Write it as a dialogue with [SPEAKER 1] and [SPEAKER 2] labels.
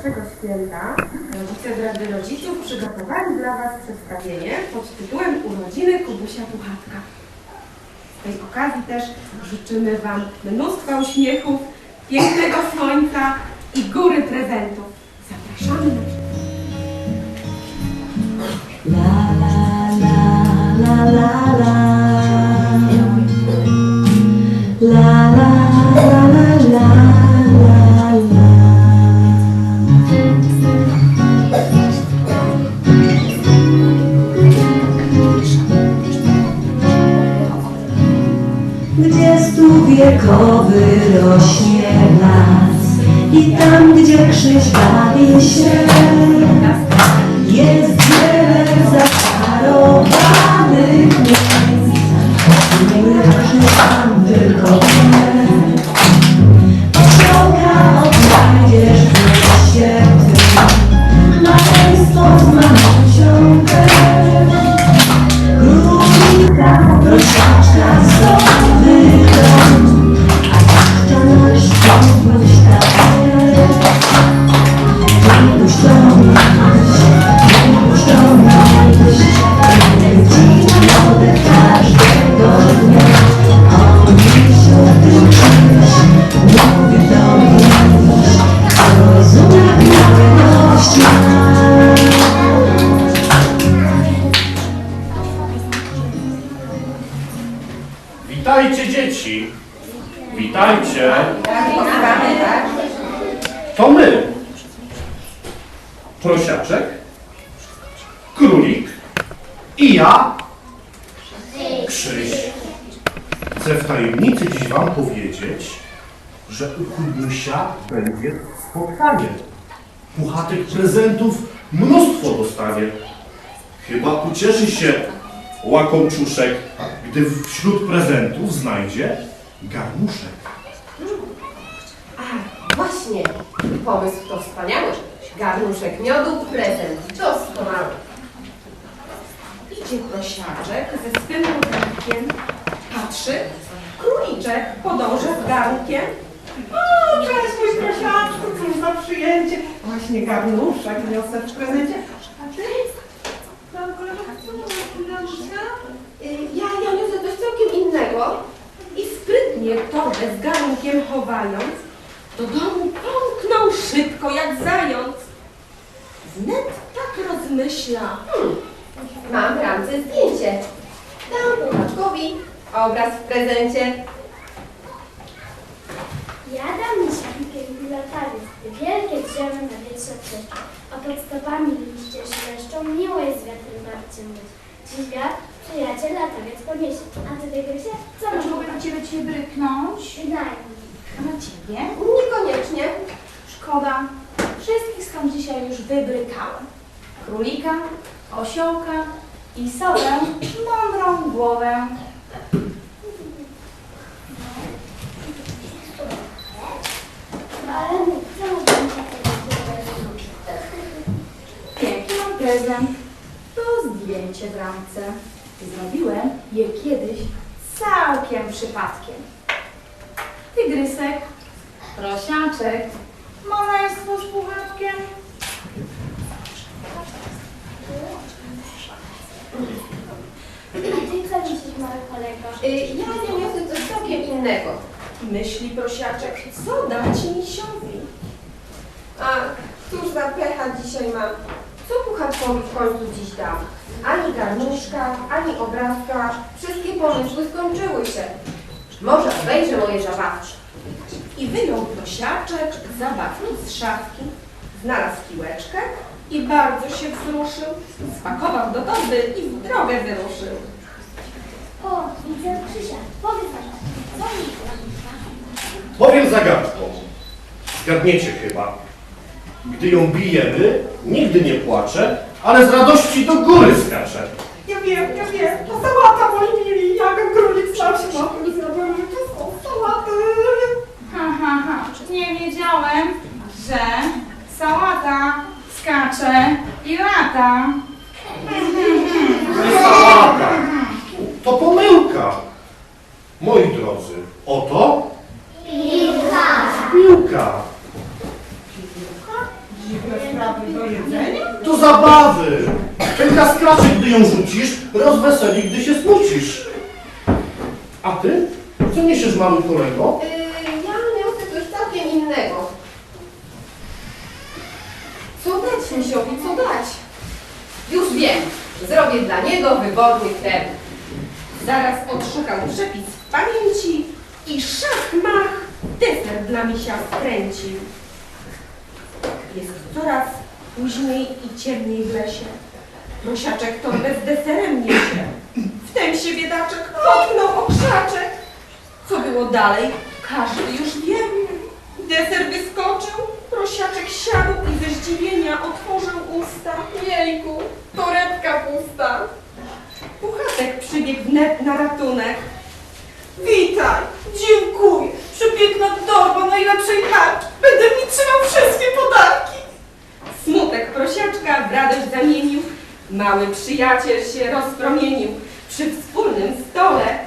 [SPEAKER 1] Waszego święta rodzice z Rodziców przygotowali dla Was przedstawienie pod tytułem Urodziny Kubusia Puchatka. Z tej okazji też życzymy Wam mnóstwa uśmiechów, pięknego słońca i góry prezentów. Zapraszamy na
[SPEAKER 2] la la la la La la la la la la Stuwiekowy rośnie las I tam, gdzie krzyż bawi się Jest To
[SPEAKER 3] my! Prosiaczek, królik i ja, Krzyś. Chcę w tajemnicy dziś wam powiedzieć, że u Kubusia będzie spotkanie. Puchatych prezentów mnóstwo dostanie. Chyba ucieszy się łakomczuszek, gdy wśród prezentów znajdzie garnuszek.
[SPEAKER 4] A, właśnie. Pomysł to wspaniały. Garnuszek miodu, prezent doskonały.
[SPEAKER 1] Idzie prosiaczek ze swym garnkiem, patrzy, króliczek podąża z garnkiem. O, cześć mój prosiaczku, cóż za przyjęcie. Właśnie garnuszek niosę w prezencie. A ty? Tam koleżanka, co garnuszka?
[SPEAKER 4] Y, Ja, ja niosę coś całkiem innego.
[SPEAKER 1] I sprytnie torbę z garnkiem chowając, do domu szybko jak zając. Wnet tak rozmyśla.
[SPEAKER 4] Hmm, mam w ramce zdjęcie. Dam Puchaczkowi obraz w prezencie.
[SPEAKER 5] Ja dam miesiączkę i lataniec, gdy wielkie drzewa na wietrze trzeszczą, a pod stopami liście szleszczą, miło jest wiatrem babcią być. Dziś wiatr, przyjaciel, latawiec poniesie, a ty wygryzie, co
[SPEAKER 6] Czy
[SPEAKER 5] masz
[SPEAKER 6] mogę na ciebie cię bryknąć?
[SPEAKER 5] Przynajmniej.
[SPEAKER 6] A na ciebie?
[SPEAKER 4] Niekoniecznie.
[SPEAKER 6] Szkoda. Wszystkich skąd dzisiaj już wybrykałem. Królika, osiołka i sowę, mądrą głowę.
[SPEAKER 5] Mogę
[SPEAKER 6] Jaki mam prezent? To zdjęcie w ramce. Zrobiłem je kiedyś całkiem przypadkiem. Tygrysek, prosiaczek, maleństwo z puchatkiem.
[SPEAKER 5] A ty co myślisz, mały kolego?
[SPEAKER 4] Y, Ja nie niosę coś całkiem innego.
[SPEAKER 1] Myśli prosiaczek, co dać misiowi?
[SPEAKER 4] A cóż za pecha dzisiaj mam. Co Puchaczkowi w końcu dziś dam? Ani garnuszka, ani obrazka. Wszystkie pomysły skończyły się. Może obejrzę moje zabawki.
[SPEAKER 1] I wyjął prosiaczek zabawki z szafki, znalazł piłeczkę i bardzo się wzruszył. Spakował do torby i w drogę wyruszył.
[SPEAKER 5] O, widzę Krzysia. Powiedz nam, co mi garnuszka?
[SPEAKER 3] Powiem zagadką. Zgadniecie chyba. Gdy ją bijemy, nigdy nie płacze, ale z radości do góry skacze.
[SPEAKER 1] Ja wiem, ja wiem, to sałata moi mili, jak królik sam się ma i zrobił wszystko sałaty.
[SPEAKER 6] Ha, ha, ha. Nie wiedziałem, że sałata skacze i lata.
[SPEAKER 3] Nie sałata. To pomyłka. Moi drodzy, oto piłka. Piłka. To zabawy. Pęka skraczy, gdy ją rzucisz, rozweseli, gdy się smucisz. A ty? Co niesiesz, mały kolego?
[SPEAKER 4] Yy, ja niosę coś całkiem innego. Co dać misiowi, co dać? Już wiem, zrobię dla niego wyborny chleb.
[SPEAKER 1] Zaraz odszukał przepis w pamięci i szach mach deser dla misia skręcił. Jest coraz później i ciemniej w lesie. Prosiaczek torbę z deserem niesie. Wtem się biedaczek potknął o krzaczek. Co było dalej, każdy już wie. Deser wyskoczył, prosiaczek siadł i ze zdziwienia otworzył usta.
[SPEAKER 4] Jejku, torebka pusta.
[SPEAKER 1] Puchatek przybiegł wnet na ratunek. Witaj, dziękuję. Przepiękna torba najlepszej marki. Będę mi trzymał wszystkie podarki. Smutek prosiaczka w radość zamienił. Mały przyjaciel się rozpromienił. Przy wspólnym stole,